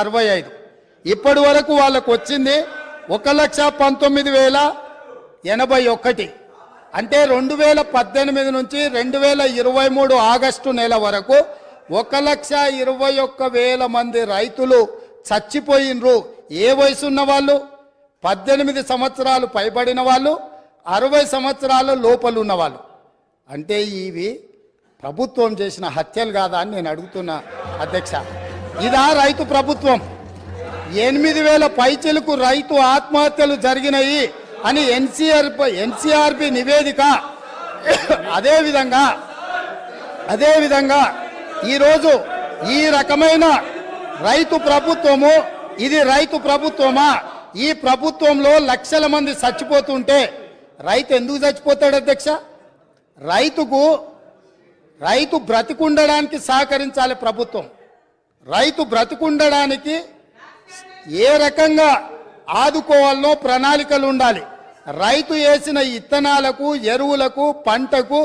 అరవై ఐదు. ఇప్పటి వరకు వాళ్ళకు వచ్చింది ఒక లక్ష పంతొమ్మిది వేల ఎనభై ఒకటి. అంటే రెండు వేల పద్దెనిమిది నుంచి రెండు వేల ఇరవై మూడు ఆగస్టు నెల వరకు ఒక లక్ష ఇరవై ఒక్క వేల మంది రైతులు చచ్చిపోయినరు. ఏ వయసు ఉన్న వాళ్ళు? పద్దెనిమిది సంవత్సరాలు పైబడిన వాళ్ళు అరవై సంవత్సరాల లోపలు ఉన్నవాళ్ళు అంటే ఇవి ప్రభుత్వం చేసిన హత్యలు కాదా అని నేను అడుగుతున్నా అధ్యక్ష. ఇదా రైతు ప్రభుత్వం. ఎనిమిది వేల పైచెలకు రైతు ఆత్మహత్యలు జరిగినాయి అని ఎన్సీఆర్ ఎన్సీఆర్బి నివేదిక. అదేవిధంగా అదేవిధంగా ఈరోజు ఈ రకమైన రైతు ప్రభుత్వము ఇది రైతు ప్రభుత్వమా? ఈ ప్రభుత్వంలో లక్షల మంది చచ్చిపోతుంటే రైతు ఎందుకు చచ్చిపోతాడు అధ్యక్ష? రైతుకు రైతు బ్రతికుండడానికి సహకరించాలి ప్రభుత్వం. రైతు బ్రతికుండడానికి ఏ రకంగా ఆదుకోవాలనో ప్రణాళికలు ఉండాలి. రైతు వేసిన ఇత్తనాలకు ఎరువులకు పంటకు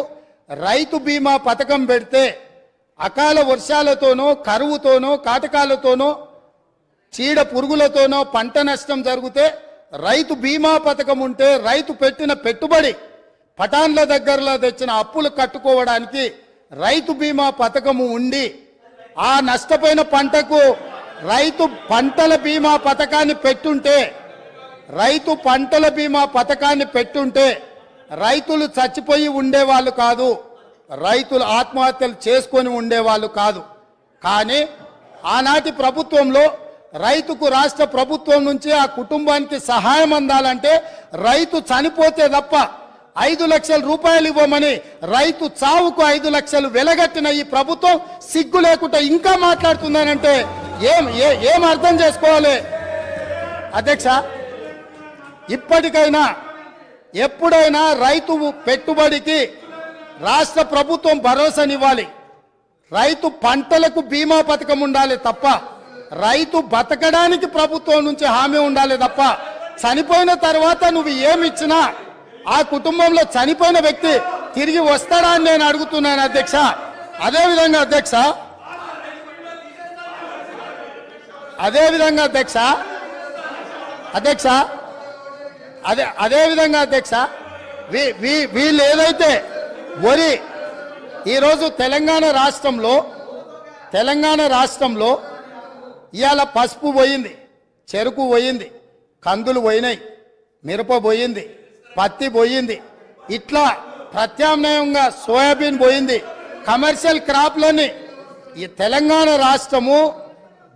రైతు బీమా పథకం పెడితే అకాల వర్షాలతోనో కరువుతోనో కాటకాలతోనో చీడ పురుగులతోనో పంట నష్టం జరిగితే రైతు బీమా పథకం ఉంటే రైతు పెట్టిన పెట్టుబడి పటాన్ల దగ్గరలో తెచ్చిన అప్పులు కట్టుకోవడానికి రైతు బీమా పథకము ఉండి ఆ నష్టపోయిన పంటకు రైతు పంటల బీమా పథకాన్ని పెట్టుంటే రైతు పంటల బీమా పథకాన్ని పెట్టుంటే రైతులు చచ్చిపోయి ఉండేవాళ్ళు కాదు రైతులు ఆత్మహత్యలు చేసుకొని ఉండేవాళ్ళు కాదు. కానీ ఆనాటి ప్రభుత్వంలో రైతుకు రాష్ట్ర ప్రభుత్వం నుంచి ఆ కుటుంబానికి సహాయం అందాలంటే రైతు చనిపోతే తప్ప ఐదు లక్షల రూపాయలు ఇవ్వమని రైతు చావుకు ఐదు లక్షలు వెలగట్టిన ఈ ప్రభుత్వం సిగ్గు లేకుండా ఇంకా మాట్లాడుతుందనంటే ఏం ఏ- ఏం అర్థం చేసుకోవాలి? అధ్యక్ష ఇప్పటికైనా ఎప్పుడైనా రైతు పెట్టుబడికి రాష్ట్ర ప్రభుత్వం భరోసానివ్వాలి. రైతు పంటలకు బీమా పథకం ఉండాలి తప్ప రైతు బతకడానికి ప్రభుత్వం నుంచి హామీ ఉండాలి తప్ప చనిపోయిన తర్వాత నువ్వు ఏమి ఇచ్చినా ఆ కుటుంబంలో చనిపోయిన వ్యక్తి తిరిగి వస్తాడా అని నేను అడుగుతున్నాను అధ్యక్ష. అదేవిధంగా అధ్యక్ష. అదేవిధంగా అధ్యక్ష. అధ్యక్ష. అదే అదే విధంగా అధ్యక్ష. వీ వీ వీళ్ళు ఏదైతే వరి ఈరోజు తెలంగాణ రాష్ట్రంలో తెలంగాణ రాష్ట్రంలో ఇవాళ పసుపు పోయింది చెరుకు పోయింది కందులు పోయినాయి మిరప పోయింది పత్తి పోయింది. ఇట్లా ప్రత్యామ్నాయంగా సోయాబీన్ పోయింది. కమర్షియల్ క్రాప్లని ఈ తెలంగాణ రాష్ట్రము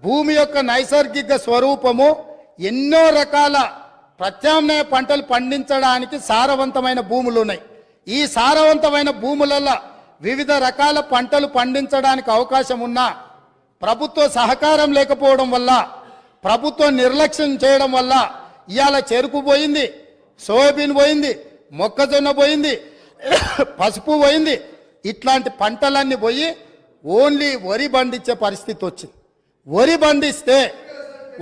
భూమి యొక్క నైసర్గిక స్వరూపము ఎన్నో రకాల ప్రత్యామ్నాయ పంటలు పండించడానికి సారవంతమైన భూములు ఉన్నాయి. ఈ సారవంతమైన భూములలో వివిధ రకాల పంటలు పండించడానికి అవకాశం ఉన్నా ప్రభుత్వ సహకారం లేకపోవడం వల్ల ప్రభుత్వం నిర్లక్ష్యం చేయడం వల్ల ఇవాళ చెరుకుపోయింది సోయాబీన్ పోయింది మొక్కజొన్న పోయింది పసుపు పోయింది. ఇట్లాంటి పంటలన్నీ పోయి ఓన్లీ వరి బండిచ్చే పరిస్థితి వచ్చింది. వరి బండిస్తే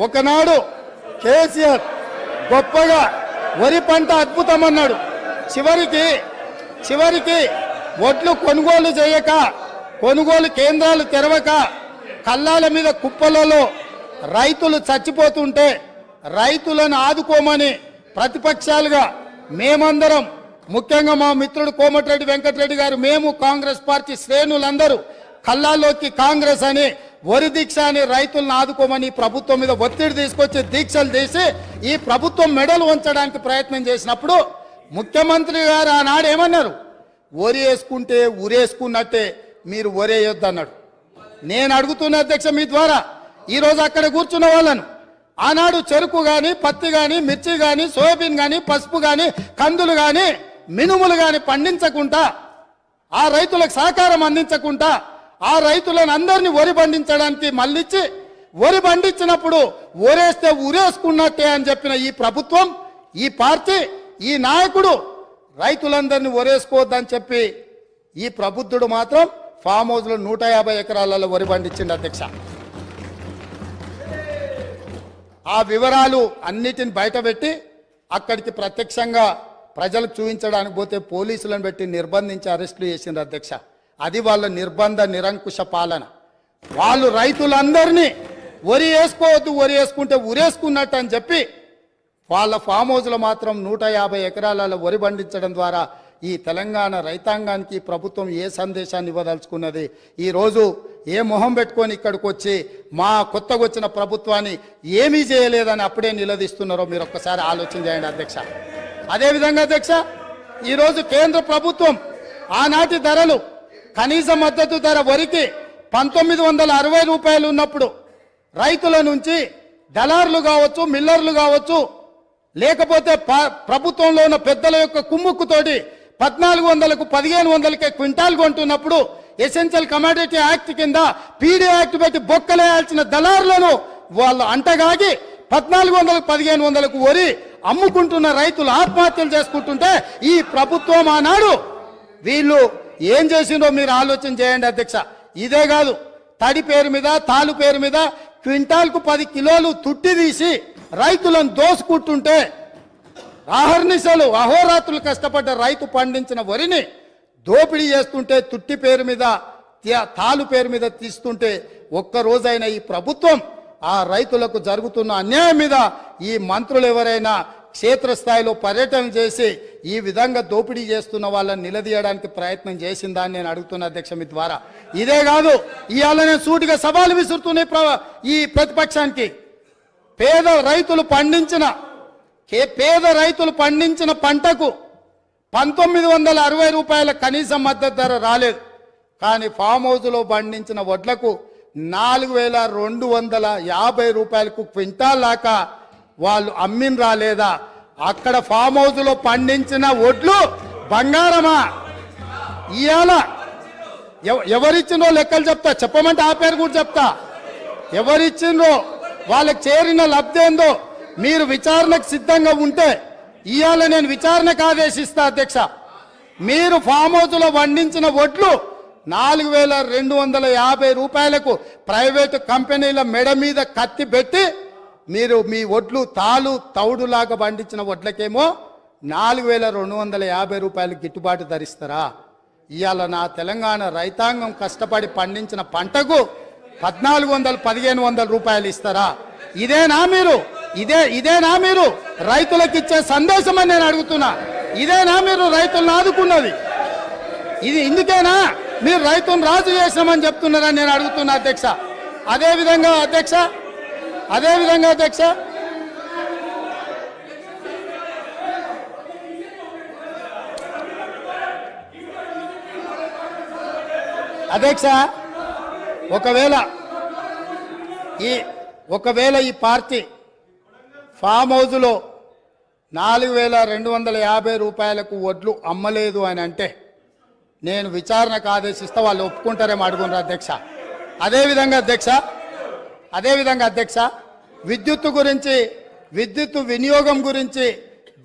ఒకనాడు కేసీఆర్ గొప్పగా వరి పంట అద్భుతం అన్నాడు చివరికి చివరికి ఒడ్లు కొనుగోలు చేయక కొనుగోలు కేంద్రాలు తెరవక కల్లాల మీద కుప్పలలో రైతులు చచ్చిపోతుంటే రైతులను ఆదుకోమని ప్రతిపక్షాలుగా మేమందరం ముఖ్యంగా మా మిత్రుడు కోమటిరెడ్డి వెంకటరెడ్డి గారు మేము కాంగ్రెస్ పార్టీ శ్రేణులందరూ కళ్ళాల్లోకి కాంగ్రెస్ అని వరి దీక్ష అని రైతులను ఆదుకోమని ప్రభుత్వం మీద ఒత్తిడి తీసుకొచ్చి దీక్షలు తీసి ఈ ప్రభుత్వం మెడలు ఉంచడానికి ప్రయత్నం చేసినప్పుడు ముఖ్యమంత్రి గారు ఆనాడు ఏమన్నారు? వరి వేసుకుంటే ఉరేసుకున్నట్టే మీరు వరేయొద్దన్నాడు. నేను అడుగుతున్న అధ్యక్ష మీ ద్వారా ఈరోజు అక్కడ కూర్చున్న వాళ్ళను ఆనాడు చెరుకు కానీ పత్తి కానీ మిర్చి కానీ సోయాబీన్ కానీ పసుపు కానీ కందులు కానీ మినుములు కానీ పండించకుండా ఆ రైతులకు సహకారం అందించకుండా ఆ రైతులను అందరినీ వరి పండించడానికి మళ్ళిచ్చి వరి పండించినప్పుడు ఊరేస్తే ఊరేసుకున్నట్టే అని చెప్పిన ఈ ప్రభుత్వం ఈ పార్టీ ఈ నాయకుడు రైతులందరినీ ఒరేసుకోవద్దని చెప్పి ఈ ప్రబుద్ధుడు మాత్రం ఫామ్ హౌస్లో నూట యాభై ఎకరాలలో వరి పండించిండు అధ్యక్ష. ఆ వివరాలు అన్నిటిని బయటపెట్టి అక్కడికి ప్రత్యక్షంగా ప్రజలకు చూపించడానికి పోతే పోలీసులను పెట్టి నిర్బంధించి అరెస్టులు చేసిండ్రు అధ్యక్ష. అది వాళ్ళ నిర్బంధ నిరంకుశ పాలన. వాళ్ళు రైతులందరినీ వరి వేసుకోవద్దు వరి వేసుకుంటే ఉరేసుకున్నట్టు అని చెప్పి వాళ్ళ ఫామ్ హౌస్లో మాత్రం నూట యాభై ఎకరాలలో వరి పండించడం ద్వారా ఈ తెలంగాణ రైతాంగానికి ప్రభుత్వం ఏ సందేశాన్ని ఇవ్వదలుచుకున్నది? ఈరోజు ఏ మొహం పెట్టుకొని ఇక్కడికి వచ్చి మా కొత్తగా వచ్చిన ప్రభుత్వాన్ని ఏమీ చేయలేదని అప్పుడే నిలదీస్తున్నారో మీరు ఒక్కసారి ఆలోచన చేయండి అధ్యక్ష. అదేవిధంగా అధ్యక్ష ఈరోజు కేంద్ర ప్రభుత్వం ఆనాటి ధరలు కనీస మద్దతు ధర వరికి పంతొమ్మిది వందల అరవై రూపాయలు ఉన్నప్పుడు రైతుల నుంచి దళార్లు కావచ్చు మిల్లర్లు కావచ్చు లేకపోతే ప- ప్రభుత్వంలో ఉన్న పెద్దల యొక్క కుమ్ముక్కుతోటి పద్నాలుగు వందలకు పదిహేను వందలకే క్వింటాల్ కొంటున్నప్పుడు ఎసెన్షియల్ కమాడిటీ యాక్ట్ కింద పీడీ యాక్ట్ పెట్టి బొక్కలేయాల్సిన దళారులను వాళ్ళు అంటగాగి పద్నాలుగు వందలకు పదిహేను వందలకు వరి అమ్ముకుంటున్న రైతులు ఆత్మహత్యలు చేసుకుంటుంటే ఈ ప్రభుత్వం ఆనాడు వీళ్ళు ఏం చేసిందో మీరు ఆలోచన చేయండి అధ్యక్ష. ఇదే కాదు తడి పేరు మీద తాలు పేరు మీద క్వింటాల్కు పది కిలోలు తుట్టి తీసి రైతులను దోసుకుంటుంటే అహర్నిశలు అహోరాత్రులు కష్టపడ్డ రైతు పండించిన వరిని దోపిడీ చేస్తుంటే తుట్టి పేరు మీద తాలు పేరు మీద తీస్తుంటే ఒక్కరోజైనా ఈ ప్రభుత్వం ఆ రైతులకు జరుగుతున్న అన్యాయం మీద ఈ మంత్రులు ఎవరైనా క్షేత్రస్థాయిలో పర్యటన చేసి ఈ విధంగా దోపిడీ చేస్తున్న వాళ్ళని నిలదీయడానికి ప్రయత్నం చేసిందని నేను అడుగుతున్న అధ్యక్ష మీ ద్వారా. ఇదే కాదు ఇవాళ నేను సూటిగా సవాలు విసురుతున్నాయి ప్ర- ఈ ప్రతిపక్షానికి పేద రైతులు పండించిన కే- పేద రైతులు పండించిన పంటకు పంతొమ్మిది వందల అరవై రూపాయల కనీస మద్దతు ధర రాలేదు. కానీ ఫామ్ హౌస్లో పండించిన వడ్లకు నాలుగు వేల రెండు వందల యాభై రూపాయలకు క్వింటాల్ దాకా వాళ్ళు అమ్మిన రాలేదా? అక్కడ ఫామ్ హౌస్లో పండించిన వడ్లు బంగారమా? ఇవాళ ఎవరిచ్చినో లెక్కలు చెప్తా. చెప్పమంటే ఆ పేరు కూడా చెప్తా. ఎవరిచ్చిండ్రో? వాళ్ళకి చేరిన లబ్ధి ఏందో? మీరు విచారణకు సిద్ధంగా ఉంటే ఇవాళ నేను విచారణకు ఆదేశిస్తా అధ్యక్ష. మీరు ఫామ్ హౌస్లో వండించిన వడ్లు నాలుగు వేల రెండు వందల యాభై రూపాయలకు ప్రైవేటు కంపెనీల మెడ మీద కత్తి పెట్టి మీరు మీ వడ్లు తాలు తౌడులాగా పండించిన వడ్లకేమో నాలుగు వేల రెండు వందల యాభై రూపాయలు గిట్టుబాటు ధరిస్తారా? ఇవాళ నా తెలంగాణ రైతాంగం కష్టపడి పండించిన పంటకు పద్నాలుగు వందలు పదిహేను వందల రూపాయలు ఇస్తారా? ఇదేనా మీరు? ఇదే ఇదేనా మీరు? రైతులకు ఇచ్చే సందేశం అని నేను అడుగుతున్నా. ఇదేనా మీరు రైతులను ఆదుకున్నది? ఇది ఇందుకేనా? మీరు రైతును రాజు చేసామని చెప్తున్నారని నేను అడుగుతున్నా అధ్యక్ష. అదే విధంగా అధ్యక్ష? అదే విధంగా అధ్యక్ష? అధ్యక్ష ఒకవేళ ఈ ఒకవేళ ఈ పార్టీ ఫామ్ హౌస్లో నాలుగు వేల రెండు వందల యాభై రూపాయలకు వడ్లు అమ్మలేదు అని అంటే నేను విచారణకు ఆదేశిస్తే వాళ్ళు ఒప్పుకుంటారేమో అడుగున్నారు అధ్యక్ష. అదేవిధంగా అధ్యక్ష అదేవిధంగా అధ్యక్ష విద్యుత్తు గురించి విద్యుత్తు వినియోగం గురించి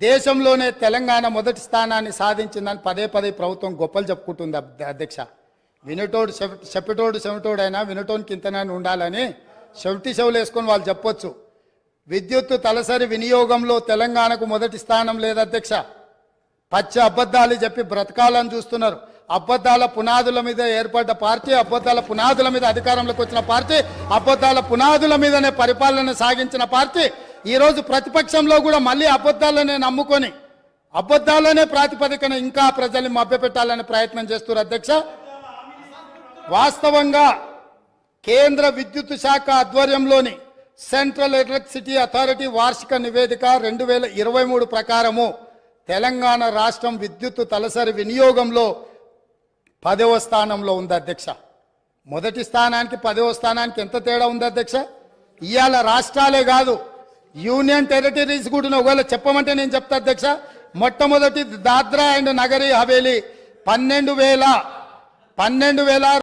దేశంలోనే తెలంగాణ మొదటి స్థానాన్ని సాధించిందని పదే పదే ప్రభుత్వం గొప్పలు చెప్పుకుంటుంది అధ్యక్ష. వినటోడు చెప్పటోడు చెమటోడైనా వినటోనికి ఇంతనైనా ఉండాలని చెవిటి చెవులు వేసుకొని వాళ్ళు చెప్పొచ్చు. విద్యుత్తు తలసరి వినియోగంలో తెలంగాణకు మొదటి స్థానం లేదు అధ్యక్ష. పచ్చి అబద్ధాలు చెప్పి బ్రతకాలని చూస్తున్నారు. అబద్ధాల పునాదుల మీద ఏర్పడ్డ పార్టీ అబద్ధాల పునాదుల మీద అధికారంలోకి వచ్చిన పార్టీ అబద్ధాల పునాదుల మీదనే పరిపాలన సాగించిన పార్టీ ఈరోజు ప్రతిపక్షంలో కూడా మళ్ళీ అబద్ధాలనే నమ్ముకొని అబద్ధాలనే ప్రాతిపదికన ఇంకా ప్రజల్ని మభ్యపెట్టాలనే ప్రయత్నం చేస్తున్నారు అధ్యక్ష. వాస్తవంగా కేంద్ర విద్యుత్ శాఖ ఆధ్వర్యంలోని సెంట్రల్ ఎలక్ట్రిసిటీ అథారిటీ వార్షిక నివేదిక రెండు వేల ఇరవై మూడు ప్రకారము తెలంగాణ రాష్ట్రం విద్యుత్ తలసరి వినియోగంలో పదవ స్థానంలో ఉంది అధ్యక్ష. మొదటి స్థానానికి పదవ స్థానానికి ఎంత తేడా ఉంది అధ్యక్ష? ఇవాళ రాష్ట్రాలే కాదు యూనియన్ టెరిటరీస్ కూడా ఒకవేళ చెప్పమంటే నేను చెప్తా అధ్యక్ష. మొట్టమొదటి దాద్రా అండ్ నగరి హవేలీ పన్నెండు వేల పన్నెండు వేల